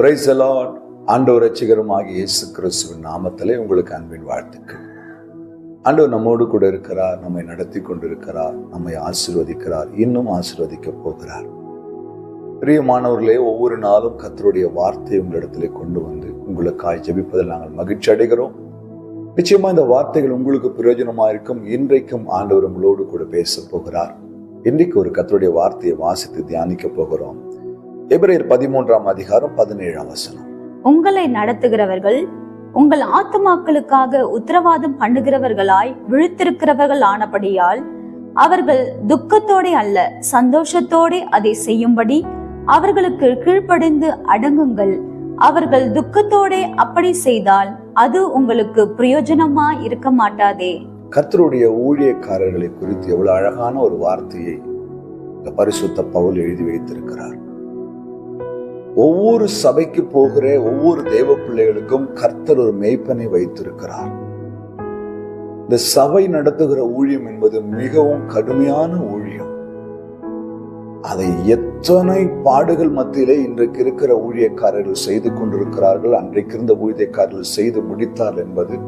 Price allot ஆண்டவர் ரட்சிகரமாகிய இயேசு கிறிஸ்துவின் நாமத்திலே உங்களுக்கு அன்பின் வாழ்த்துக்கள். ஆண்டவர் நம்மோடு கூட இருக்கிறார் நம்மை நடத்தி கொண்டிருக்கிறார் நம்மை ஆசீர்வதிக்கிறார் இன்னும் ஆசிர்வதிக்க போகிறார். பிரியமானவர்களே ஒவ்வொரு நாளும் கத்தருடைய வார்த்தையை உங்களிடத்திலே கொண்டு வந்து உங்களுக்காய் ஜபிப்பதில் நாங்கள் மகிழ்ச்சி அடைகிறோம். நிச்சயமா இந்த வார்த்தைகள் உங்களுக்கு பிரயோஜனமா இருக்கும். இன்றைக்கும் ஆண்டவர் உங்களோடு கூட பேச போகிறார். இன்றைக்கு ஒரு கத்தருடைய வார்த்தையை வாசித்து தியானிக்க போகிறோம். எபிரேயர் பதிமூன்றாம் அதிகாரம் பதினேழாம் வசனம். உங்களை நடத்துகிறவர்கள் உங்கள் ஆத்துமாக்களுக்காக உத்தரவாதம் பண்ணுகிறவர்களாய் விழித்திருக்கிறவர்கள் ஆனபடியால் அவர்கள் துக்கத்தோடே அல்ல சந்தோஷத்தோடே அதை செய்யும்படி அவர்களுக்கு கீழ்ப்படிந்து அடங்குங்கள். அவர்கள் துக்கத்தோடே அப்படி செய்தால் அது உங்களுக்கு பிரயோஜனமா இருக்க மாட்டாதே. கர்த்தருடைய ஊழியக்காரர்களை குறித்து எவ்வளவு அழகான ஒரு வார்த்தையை பரிசுத்த பவுல் எழுதி வைத்திருக்கிறார். ஒவ்வொரு சபைக்கு போகிற ஒவ்வொரு தேவ பிள்ளைகளுக்கும் கர்த்தர் ஒரு மெய்ப்பனை வைத்திருக்கிறார். இந்த சபை நடத்துகிற ஊழியம் என்பது மிகவும் கடுமையான ஊழியம். அதை எத்தனை பாடுகள் மத்தியிலே இன்றைக்கு இருக்கிற ஊழியக்காரர்கள் செய்து கொண்டிருக்கிறார்கள் அன்றைக்கு இருந்த ஊழியக்காரர்கள் செய்து முடித்தார் என்பது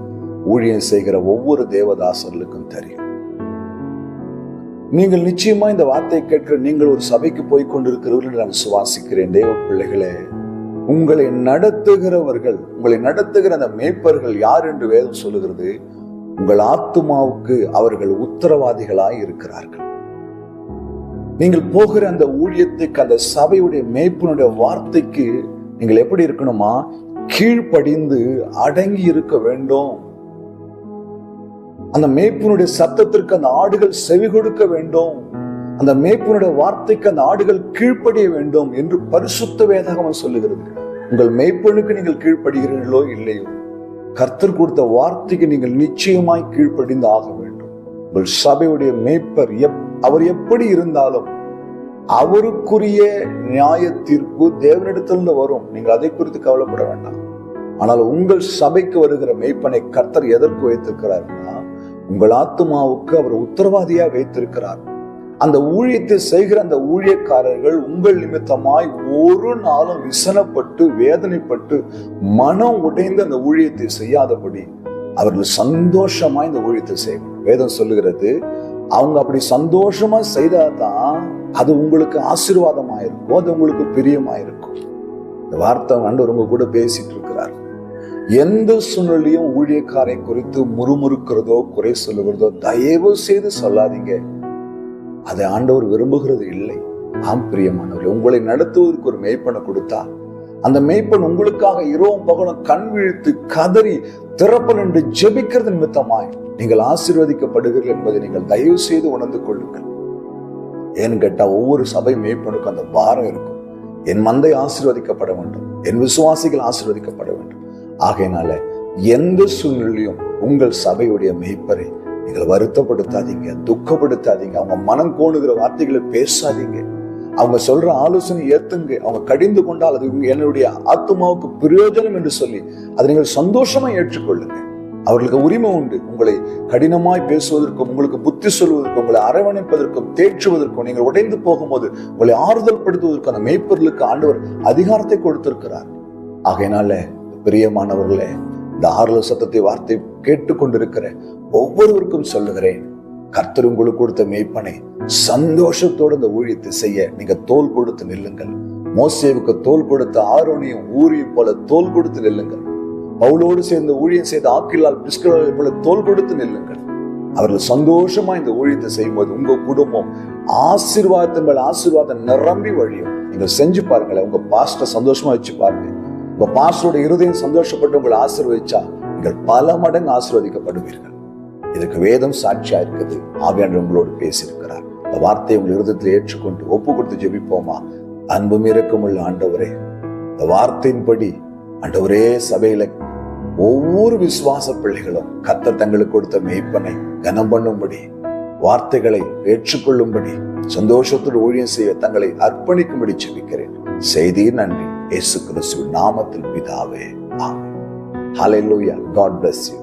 ஊழியம் செய்கிற ஒவ்வொரு தேவதாசர்களுக்கும் தெரியும். நீங்கள் நிச்சயமா இந்த வார்த்தையை கேட்கிற நீங்கள் ஒரு சபைக்கு போய் கொண்டிருக்கிறவர்கள் நான் சுவாசிக்கிறேன் தேவ பிள்ளைகளே உங்களை நடத்துகிறவர்கள் உங்களை நடத்துகிற அந்த மேய்ப்பர்கள் யார் என்று வேதம் சொல்லுகிறது? உங்கள் ஆத்துமாவுக்கு அவர்கள் உத்தரவாதிகளாய் இருக்கிறார்கள். நீங்கள் போகிற அந்த ஊழியத்துக்கு அந்த சபையுடைய மேய்ப்பினுடைய வார்த்தைக்கு நீங்கள் எப்படி இருக்கணுமா? கீழ்ப்படிந்து அடங்கி இருக்க வேண்டும். அந்த மேய்ப்பினுடைய சத்தத்திற்கு அந்த ஆடுகள் செவி கொடுக்க வேண்டும். அந்த மேய்ப்பினுடைய வார்த்தைக்கு அந்த ஆடுகள் கீழ்ப்படிய வேண்டும் என்று பரிசுத்த வேதகம் சொல்லுகிறது. உங்கள் மேய்ப்பனுக்கு நீங்கள் கீழ்ப்படுகிறீர்களோ இல்லையோ கர்த்தர் கொடுத்த வார்த்தைக்கு நீங்கள் நிச்சயமாய் கீழ்ப்படிந்து ஆக வேண்டும். உங்கள் சபையுடைய மேய்ப்பர் எப் அவர் எப்படி இருந்தாலும் அவருக்குரிய நியாய தீர்ப்பு தேவனிடத்திலிருந்து வரும். நீங்கள் அதை குறித்து கவலைப்பட வேண்டாம். ஆனால் உங்கள் சபைக்கு வருகிற மெய்ப்பனை கர்த்தர் எதற்கு வைத்திருக்கிறார்னா உங்கள் ஆத்துமாவுக்கு அவர் உத்தரவாதியா வைத்திருக்கிறார். அந்த ஊழியத்தை செய்கிற அந்த ஊழியக்காரர்கள் உங்கள் நிமித்தமாய் ஒரு நாளும் விசனப்பட்டு வேதனைப்பட்டு மனம் உடைந்து அந்த ஊழியத்தை செய்யாதபடி அவர்கள் சந்தோஷமா இந்த ஊழியத்தை செய்யணும் வேதம் சொல்லுகிறது அவங்க அப்படி சந்தோஷமா செய்தாதான் அது உங்களுக்கு ஆசீர்வாதமாயிருக்கும் அது உங்களுக்கு பிரியமாயிருக்கும். இந்த வார்த்தை ஆண்டவர் உங்க கூட பேசிட்டு எந்த சூழ்நிலையும் ஊழியக்காரை குறித்து முறுமுறுக்கிறதோ குறை சொல்லுகிறதோ தயவு செய்து சொல்லாதீங்க. அதை ஆண்டவர் விரும்புகிறது இல்லை. ஆம் பிரியமானவர் உங்களை நடத்துவதற்கு ஒரு மெய்ப்பனை கொடுத்தா அந்த மெய்ப்பன் உங்களுக்காக இரவும் பகலும் கண் விழித்து கதறி திறப்பன் என்று ஜெபிக்கிறது நிமித்தமாய் நீங்கள் ஆசீர்வதிக்கப்படுகிறீர்கள் என்பதை நீங்கள் தயவு செய்து உணர்ந்து கொள்ளுங்கள். ஏன்னு கேட்டால் ஒவ்வொரு சபை மெய்ப்பனுக்கும் அந்த பாரம் இருக்கும். என் மந்தை ஆசீர்வதிக்கப்பட வேண்டும். என் விசுவாசிகள் ஆசீர்வதிக்கப்பட வேண்டும். ஆகையினால எந்த சூழ்நிலையும் உங்கள் சபையுடைய மெய்ப்பரை நீங்கள் வருத்தப்படுத்தாதீங்க துக்கப்படுத்தாதீங்க அவங்க மனம் கோணுகிற வார்த்தைகளை பேசாதீங்க. அவங்க சொல்ற ஆலோசனை ஏத்துங்க. அவங்க கடிந்து கொண்டால் அது உங்க- என்னுடைய ஆத்மாவுக்கு பிரயோஜனம் என்று சொல்லி அதை நீங்கள் சந்தோஷமா ஏற்றுக்கொள்ளுங்க. அவர்களுக்கு உரிமை உண்டு. உங்களை கடினமாய் பேசுவதற்கும் உங்களுக்கு புத்தி சொல்வதற்கும் உங்களை அரவணைப்பதற்கும் தேற்றுவதற்கும் நீங்கள் உடைந்து போகும்போது உங்களை ஆறுதல் படுத்துவதற்கும் அந்த ஆண்டவர் அதிகாரத்தை கொடுத்திருக்கிறார். ஆகையினால பிரியமானவர்களே இந்த ஆறுதல் சத்தத்தை வார்த்தை கேட்டுக்கொண்டிருக்கிற ஒவ்வொருவருக்கும் சொல்லுகிறேன் கர்த்தர் உங்களுக்கு கொடுத்த மேய்ப்பனை சந்தோஷத்தோடு இந்த ஊழியத்தை செய்ய நீங்க தோல் கொடுத்து நில்லுங்கள். மோசேவுக்கு தோல் கொடுத்த ஆரோனியும் ஊரியும் போல தோல் கொடுத்து நில்லுங்கள். பவுலோடு சேர்ந்து ஊழியம் செய்த ஆக்கிலால் பிஸ்கலால் போல தோல் கொடுத்து நில்லுங்கள். அவர்கள் சந்தோஷமா இந்த ஊழியத்தை செய்யும்போது உங்க குடும்பம் ஆசீர்வாதத்தின் மேல் ஆசீர்வாதம் நிரம்பி வழியும். நீங்க செஞ்சு பாருங்களேன் உங்க பாஸ்ட சந்தோஷமா வச்சு பாருங்க. உங்க பாஸ்டரோட இருதயம் சந்தோஷப்பட்டு உங்களை ஆசீர்வதிச்சா நீங்கள் பல மடங்கு ஆசீர்வதிக்கப்படுவீர்கள். இதுக்கு வேதம் சாட்சியா இருக்குது. ஆவியானவர் உங்களோடு பேசியிருக்கிறார். இந்த வார்த்தையை உங்கள் இருதயத்தில் ஏற்றுக்கொண்டு ஒப்பு கொடுத்து ஜெபிப்போமா? அன்பும் இரக்கமுள்ள ஆண்டவரே இந்த வார்த்தையின்படி ஆண்டவரே சபையில ஒவ்வொரு விசுவாச பிள்ளைகளும் கத்த தங்களுக்கு கொடுத்த மெய்ப்பனை கனம் பண்ணும்படி வார்த்தைகளை ஏற்றுக்கொள்ளும்படி சந்தோஷத்தோடு ஊழியம் செய்ய தங்களை அர்ப்பணிக்கும்படி செபிக்கிறேன் செய்தி நன்றி. இயேசு கிறிஸ்துவின் நாமத்தில் பிதாவே ஆமென். ஹalleluya god bless you.